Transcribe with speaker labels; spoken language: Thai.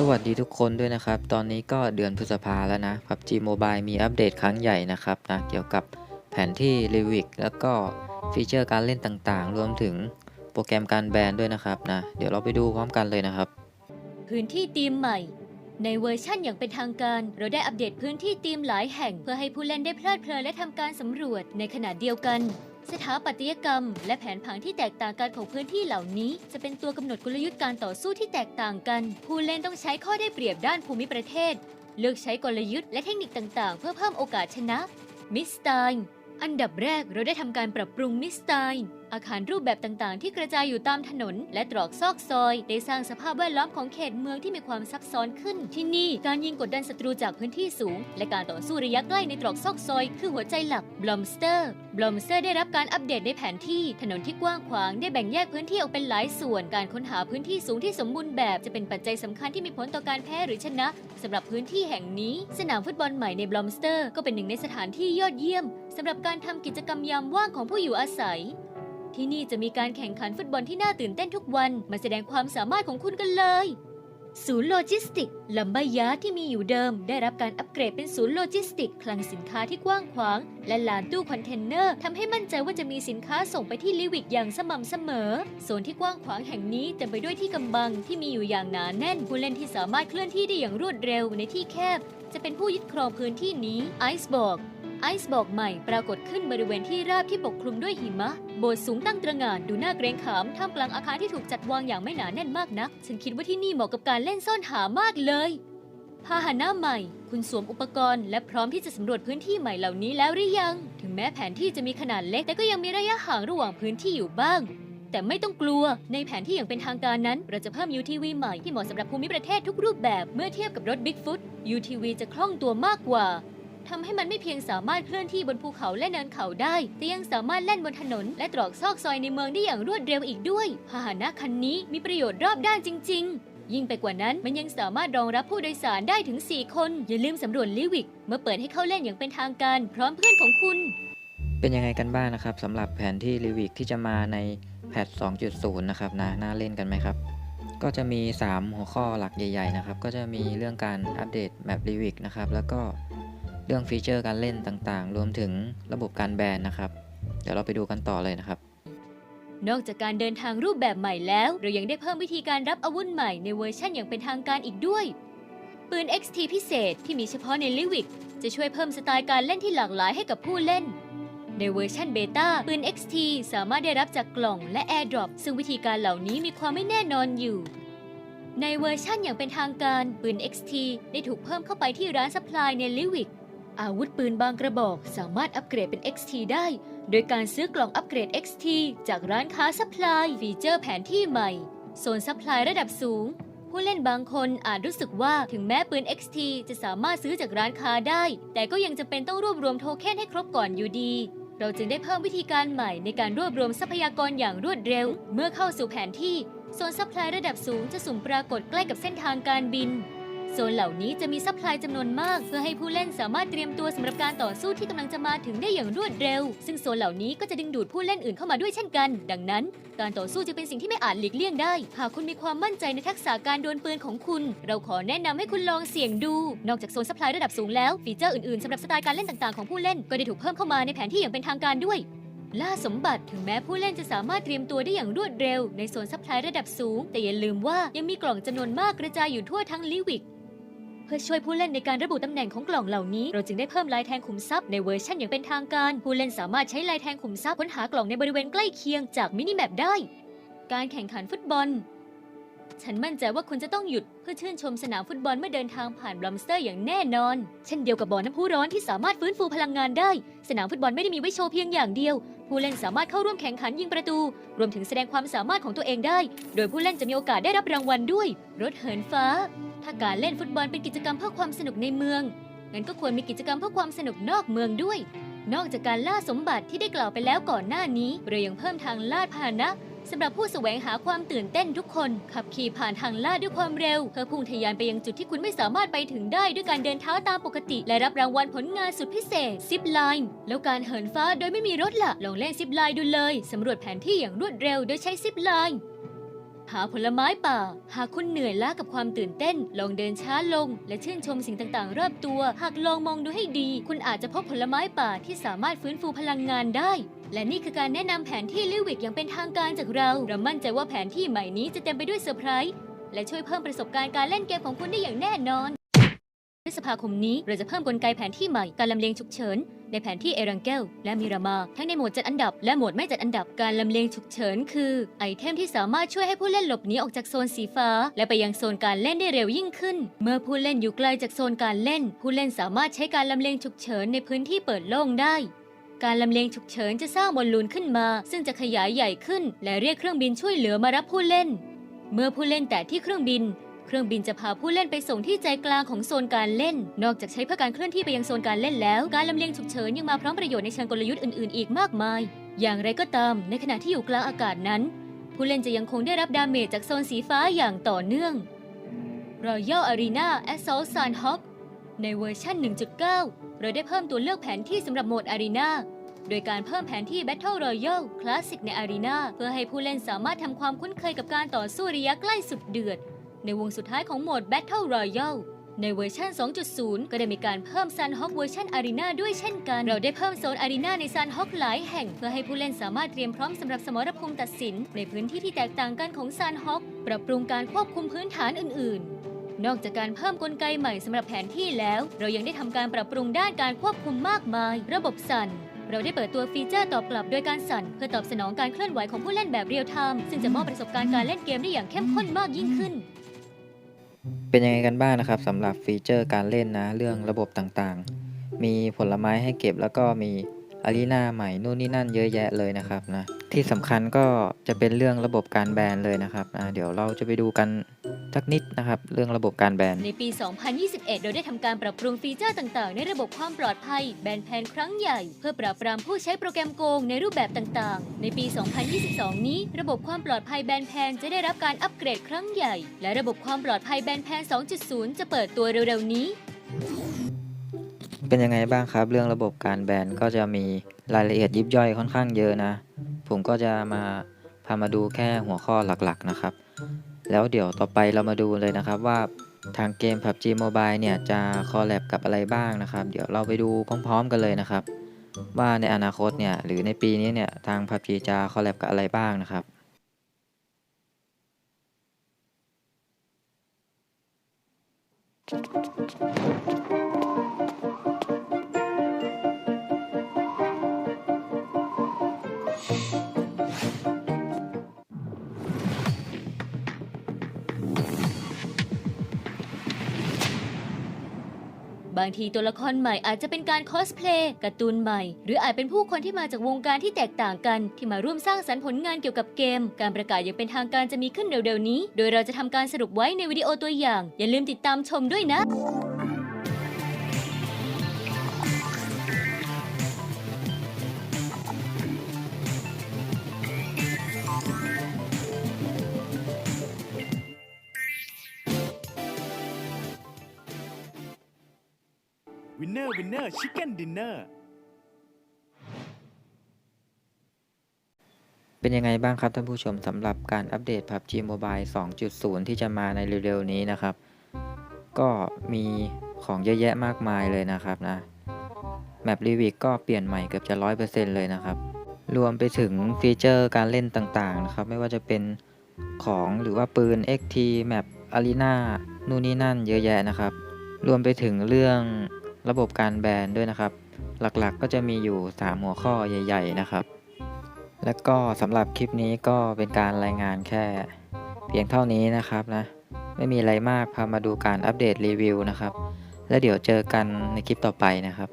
Speaker 1: สวัสดีทุกคนด้วยนะครับ ตอนนี้ก็เดือนพฤษภาแล้วนะ PUBG Mobile มีอัปเดตครั้งใหญ่นะครับนะ เกี่ยวกับแผนที่ r e v i c แล้วก็ฟีเจอร์การเล่นต่างๆ รวมถึงโปรแกรมการแบนด้วยนะครับนะ เดี๋ยวเราไปดูพร้อมกันเลยนะครับ
Speaker 2: พื้นที่ทีมใหม่ ในเวอร์ชั่นอย่างเป็นทางการ เราได้อัปเดตพื้นที่ทีมหลายแห่งเพื่อให้ผู้เล่นได้เพลิดเพลินและทำการสำรวจในขณะเดียวกัน สถาปัตยกรรม และแผนผังที่แตกต่างกันของพื้นที่เหล่านี้ จะเป็นตัวกำหนดกลยุทธ์การต่อสู้ที่แตกต่างกัน ผู้เล่นต้องใช้ข้อได้เปรียบด้านภูมิประเทศ เลือกใช้กลยุทธ์และเทคนิคต่างๆ เพื่อเพิ่มโอกาสชนะมิสไตน์อันดับแรกเราได้ทำการปรับปรุงมิสไตน์อาคารรูปแบบต่างๆ ที่กระจายอยู่ตามถนน และตรอกซอกซอย ได้สร้างสภาพแวดล้อมของเขตเมืองที่มีความซับซ้อนขึ้น ที่นี่การยิงกดดันศัตรูจากพื้นที่สูง และการต่อสู้ระยะใกล้ในตรอกซอกซอย คือหัวใจหลักบลอมสเตอร์บลอมสเตอร์ได้รับการอัปเดตในแผนที่ถนนที่กว้างขวางได้แบ่งแยกพื้นที่ออกเป็นหลายส่วน การค้นหาพื้นที่สูงที่สมบูรณ์แบบจะเป็นปัจจัยสำคัญที่มีผลต่อการแพ้หรือชนะสำหรับพื้นที่แห่งนี้ สนามฟุตบอลใหม่ในบลอมสเตอร์ก็เป็นหนึ่งในสถานที่ยอดเยี่ยมสำหรับการทำกิจกรรมยามว่างของผู้อยู่อาศัย ที่นี่จะมีการแข่งขันฟุตบอลที่น่าตื่นเต้นทุกวัน มาแสดงความสามารถของคุณกันเลย ศูนย์โลจิสติกลัมบายาที่มีอยู่เดิม ได้รับการอัปเกรดเป็นศูนย์โลจิสติก คลังสินค้าที่กว้างขวาง และลานตู้คอนเทนเนอร์ทำให้มั่นใจว่าจะมีสินค้าส่งไปที่ลิวิกอย่างสม่ำเสมอ โซนที่กว้างขวางแห่งนี้เต็มไปด้วยที่กำบังที่มีอยู่อย่างหนาแน่น ผู้เล่นที่สามารถเคลื่อนที่ได้อย่างรวดเร็วในที่แคบ จะเป็นผู้ยึดครองพื้นที่นี้ไอซ์บอก ไอซ์บอกใหม่ปรากฏขึ้นบริเวณที่ราบที่ปกคลุมด้วยหิมะ โบสถ์สูงตั้งตระหง่านดูน่าเกรงขามท่ามกลางอาคารที่ถูกจัดวางอย่างไม่หนาแน่นมากนัก ฉันคิดว่าที่นี่เหมาะกับการเล่นซ่อนหามากเลยพาหนะใหม่ คุณสวมอุปกรณ์และพร้อมที่จะสำรวจพื้นที่ใหม่เหล่านี้แล้วหรือยัง ถึงแม้แผนที่จะมีขนาดเล็ก แต่ก็ยังมีระยะห่างระหว่างพื้นที่อยู่บ้าง แต่ไม่ต้องกลัว ในแผนที่อย่างเป็นทางการนั้น เราจะเพิ่ม UTV ใหม่ที่เหมาะสำหรับภูมิประเทศทุกรูปแบบเมื่อเทียบกับรถ Bigfoot UTV จะคล่องตัวมากกว่า ทำให้มันไม่เพียงสามารถเคลื่อนที่บนภูเขาและเนินเขาได้ แต่ยังสามารถเล่นบนถนน และตรอกซอกซอยในเมืองได้อย่างรวดเร็วอีกด้วย พาหนะคันนี้มีประโยชน์รอบด้านจริง ๆยิ่งไปกว่านั้นมันยังสามารถรองรับผู้โดยสารได้ถึง 4 คน อย่าลืมสำรวจลิวิก เมื่อเปิดให้เข้าเล่นอย่างเป็นทางการ พร้อมเพื่อนของคุณ
Speaker 1: เป็นยังไงกันบ้างนะครับสำหรับแผนที่ r e v i c ที่จะมาในแพท 2.0 นะครับนะน่าเล่นกันไหมครับ ก็จะมี 3 หัวข้อหลักใหญ่ ๆ นะครับ ก็จะมีเรื่องการอัปเดตแมป r e v i c นะครับแล้วก็ เรื่องฟีเจอร์การเล่นต่างๆ รวมถึงระบบการแบนนะครับ เดี๋ยวเราไปดูกันต่อเลยนะครับ
Speaker 2: นอกจากการเดินทางรูปแบบใหม่แล้ว เรายังได้เพิ่มวิธีการรับอาวุธใหม่ในเวอร์ชั่นอย่างเป็นทางการอีกด้วย ปืน XT พิเศษที่มีเฉพาะในลิวิกจะช่วยเพิ่มสไตล์การเล่นที่หลากหลายให้กับผู้เล่น ในเวอร์ชันเบต้าปืน XT สามารถได้รับจากกล่องและ AirDrop ซึ่งวิธีการเหล่านี้มีความไม่แน่นอนอยู่ในเวอร์ชั่นอย่างเป็นทางการ ปืน XT ได้ถูกเพิ่มเข้าไปที่ร้านซัพพลายในลิวิก อาวุธปืนบางกระบอกสามารถอัปเกรดเป็น XT ได้ โดยการซื้อกล่องอัปเกรด XT จากร้านค้าซัพพลายฟีเจอร์แผนที่ใหม่ โซนซัพพลายระดับสูง ผู้เล่นบางคนอาจรู้สึกว่าถึงแม้ปืน XT จะสามารถซื้อจากร้านค้าได้ แต่ก็ยังจำเป็นต้องรวบรวมโทเค็นให้ครบก่อนอยู่ดี เราจึงได้เพิ่มวิธีการใหม่ในการรวบรวมทรัพยากรอย่างรวดเร็ว เมื่อเข้าสู่แผนที่โซนซัพพลายระดับสูงจะสุ่มปรากฏใกล้กับเส้นทางการบิน โซนเหล่านี้จะมีซัพพลายจำนวนมาก เพื่อให้ผู้เล่นสามารถเตรียมตัวสำหรับการต่อสู้ที่กำลังจะมาถึงได้อย่างรวดเร็ว ซึ่งโซนเหล่านี้ก็จะดึงดูดผู้เล่นอื่นเข้ามาด้วยเช่นกัน ดังนั้น การต่อสู้จะเป็นสิ่งที่ไม่อาจหลีกเลี่ยงได้ หากคุณมีความมั่นใจในทักษะการดวลปืนของคุณ เราขอแนะนำให้คุณลองเสี่ยงดู นอกจากโซนซัพพลายระดับสูงแล้วฟีเจอร์อื่นๆสำหรับสไตล์การเล่นต่างๆของผู้เล่นก็ได้ถูกเพิ่มเข้ามาในแผนที่อย่างเป็นทางการด้วยล่าสมบัติถึงแม้ผู้เล่นจะสามารถเตรียมตัวได้อย่างรวดเร็ว ในโซนซัพพลายระดับสูง แต่อย่าลืมว่ายังมีกล่องจำนวนมากกระจายอยู่ทั่วทั้งลิวิก เพื่อช่วยผู้เล่นในการระบุตำแหน่งของกล่องเหล่านี้ เราจึงได้เพิ่มลายแทงขุมทรัพย์ในเวอร์ชันอย่างเป็นทางการ ผู้เล่นสามารถใช้ลายแทงขุมทรัพย์ค้นหากล่องในบริเวณใกล้เคียงจากมินิแมปได้ การแข่งขันฟุตบอล ฉันมั่นใจว่าคุณจะต้องหยุดเพื่อชื่นชมสนามฟุตบอลเมื่อเดินทางผ่านบลัมสเตอร์อย่างแน่นอน เช่นเดียวกับบ่อน้ำพุร้อนที่สามารถฟื้นฟูพลังงานได้ สนามฟุตบอลไม่ได้มีไว้โชว์เพียงอย่างเดียว ผู้เล่นสามารถเข้าร่วมแข่งขันยิงประตู รวมถึงแสดงความสามารถของตัวเองได้ โดยผู้เล่นจะมีโอกาสได้รับรางวัลด้วย รถเหินฟ้า ถ้าการเล่นฟุตบอลเป็นกิจกรรมเพื่อความสนุกในเมือง งั้นก็ควรมีกิจกรรมเพื่อความสนุกนอกเมืองด้วย นอกจากการล่าสมบัติที่ได้กล่าวไปแล้วก่อนหน้านี้ เรายังเพิ่มทางลาดพาหนะสำหรับผู้แสวงหาความตื่นเต้นทุกคน ขับขี่ผ่านทางลาดด้วยความเร็ว เพื่อพุ่งทะยานไปยังจุดที่คุณไม่สามารถไปถึงได้ด้วยการเดินเท้าตามปกติ และรับรางวัลผลงานสุดพิเศษซิปไลน์แล้วการเหินฟ้าโดยไม่มีรถล่ะลองเล่นซิปไลน์ดูเลยสำรวจแผนที่อย่างรวดเร็วโดยใช้ซิปไลน์ หาผลไม้ป่า หากคุณเหนื่อยล้ากับความตื่นเต้น ลองเดินช้าลง และชื่นชมสิ่งต่างๆ รอบตัว หากลองมองดูให้ดี คุณอาจจะพบผลไม้ป่าที่สามารถฟื้นฟูพลังงานได้ และนี่คือการแนะนำแผนที่ลิวิกอย่างเป็นทางการจากเรา เรามั่นใจว่าแผนที่ใหม่นี้จะเต็มไปด้วยเซอร์ไพรส์และช่วยเพิ่มประสบการณ์การเล่นเกมของคุณได้อย่างแน่นอนพฤษภาคมนี้เราจะเพิ่มกลไกแผนที่ใหม่การลำเลียงฉุกเฉิน ในแผนที่เอรังเกลและมิรามา ทั้งในโหมดจัดอันดับ และโหมดไม่จัดอันดับการลำเลียงฉุกเฉินคือ ไอเทมที่สามารถช่วยให้ผู้เล่นหลบหนีออกจากโซนสีฟ้า และไปยังโซนการเล่นได้เร็วยิ่งขึ้น เมื่อผู้เล่นอยู่ไกลจากโซนการเล่น ผู้เล่นสามารถใช้การลำเลียงฉุกเฉินในพื้นที่เปิดโล่งได้ การลำเลียงฉุกเฉินจะสร้างบอลลูนขึ้นมา ซึ่งจะขยายใหญ่ขึ้น และเรียกเครื่องบินช่วยเหลือมารับผู้เล่น เมื่อผู้เล่นแตะที่เครื่องบิน เครื่องบินจะพาผู้เล่นไปส่งที่ใจกลางของโซนการเล่น นอกจากใช้เพื่อการเคลื่อนที่ไปยังโซนการเล่นแล้ว การลำเลียงฉุกเฉินยังมาพร้อมประโยชน์ในเชิงกลยุทธ์อื่นๆ อีกมากมาย อย่างไรก็ตาม ในขณะที่อยู่กลางอากาศนั้น ผู้เล่นจะยังคงได้รับดาเมจจากโซนสีฟ้าอย่างต่อเนื่อง Royal Arena Assault Sandhawk ในเวอร์ชัน 1.9 เราได้เพิ่มตัวเลือกแผนที่สำหรับโหมด Arena โดยการเพิ่มแผนที่ Battle Royale Classic ใน Arena เพื่อให้ผู้เล่นสามารถทำความคุ้นเคยกับการต่อสู้ระยะใกล้สุดเดือด ในวงสุดท้ายของโหมด Battle Royale ในเวอร์ชัน 2.0 ก็ได้มีการเพิ่ม Sunhawk เวอร์ชัน Arena ด้วยเช่นกัน เราได้เพิ่มโซน Arena ใน Sunhawk หลายแห่ง เพื่อให้ผู้เล่นสามารถเตรียมพร้อมสำหรับสมรภูมิตัดสิน ในพื้นที่ที่แตกต่างกันของ Sunhawk ปรับปรุงการควบคุมพื้นฐานอื่น ๆ นอกจากการเพิ่มกลไกใหม่สำหรับแผนที่แล้ว เรายังได้ทำการปรับปรุงด้านการควบคุมมากมาย ระบบสั่นเราได้เปิดตัวฟีเจอร์ตอบกลับโดยการสั่น เพื่อตอบสนองการเคลื่อนไหวของผู้เล่นแบบเรียลไทม์ซึ่งจะมอบประสบการณ์การเล่นเกมได้อย่างเข้มข้นมากยิ่งขึ้น
Speaker 1: เป็นยังไงกันบ้างนะครับสำหรับฟีเจอร์การเล่นนะเรื่องระบบต่างๆ มีผลไม้ให้เก็บแล้วก็มีอารีนาใหม่นู่นนี่นั่นเยอะแยะเลยนะครับนะ ที่สำคัญก็จะเป็นเรื่องระบบการแบนเลยนะครับอ่าเดี๋ยวเราจะไปดูกันสักนิดนะครับ เรื่องระบบการแบน
Speaker 2: ในปี 2021 เราได้ทำการปรับปรุงฟีเจอร์ต่าง ๆ ในระบบความปลอดภัย แบนแพนครั้งใหญ่ เพื่อปราบปรามผู้ใช้โปรแกรมโกงในรูปแบบต่างๆ ในปี 2022 นี้ ระบบความปลอดภัยแบนแพนจะได้รับการอัปเกรดครั้งใหญ่ และระบบความปลอดภัยแบนแพน 2.0 จะเปิดตัวเร็วๆนี้
Speaker 1: เป็นยังไงบ้างครับ เรื่องระบบการแบนก็จะมีรายละเอียดยิบย่อยค่อนข้างเยอะนะ ผมก็จะมาพามาดูแค่หัวข้อหลักๆนะครับ แล้วเดี๋ยวต่อไปเรามาดูเลยนะครับว่าทางเกม PUBG Mobile เนี่ยจะคอลแลบกับอะไรบ้างนะครับ เดี๋ยวเราไปดูพร้อม ๆ กันเลยนะครับ ว่าในอนาคตเนี่ยหรือในปีนี้เนี่ยทาง PUBG จะคอลแลบกับอะไรบ้างนะครับ
Speaker 2: บางทีตัวละครใหม่อาจจะเป็นการคอสเพลย์การ์ตูนใหม่ หรืออาจเป็นผู้คนที่มาจากวงการที่แตกต่างกัน ที่มาร่วมสร้างสรรค์ผลงานเกี่ยวกับเกม การประกาศอย่างเป็นทางการจะมีขึ้นเร็วๆนี้ โดยเราจะทำการสรุปไว้ในวิดีโอตัวอย่าง อย่าลืมติดตามชมด้วยนะ
Speaker 3: วินเนอร์วินเนอร์ชิคเก้นดินเนอร์
Speaker 1: เป็นยังไงบ้างครับท่านผู้ชมสำหรับการอัปเดต PUBG Mobile 2.0 ที่จะมาในเร็วๆนี้นะครับ ก็มีของเยอะแยะมากมายเลยนะครับนะแมปรีวิกก็เปลี่ยนใหม่เกือบจะ 100%เลยนะครับ รวมไปถึงฟีเจอร์การเล่นต่างๆนะครับ ไม่ว่าจะเป็นของหรือว่าปืน XT แมปอารีนานู่นนี่นั่นเยอะแยะนะครับ รวมไปถึงเรื่อง ระบบการแบนด้วยนะครับ หลักๆก็จะมีอยู่ 3 หัวข้อใหญ่ ๆ นะครับ และก็สำหรับคลิปนี้ก็เป็นการรายงานแค่ เพียงเท่านี้นะครับนะ ไม่มีอะไรมากพามาดูการอัปเดตรีวิวนะครับ แล้วเดี๋ยวเจอกันในคลิปต่อไปนะครับ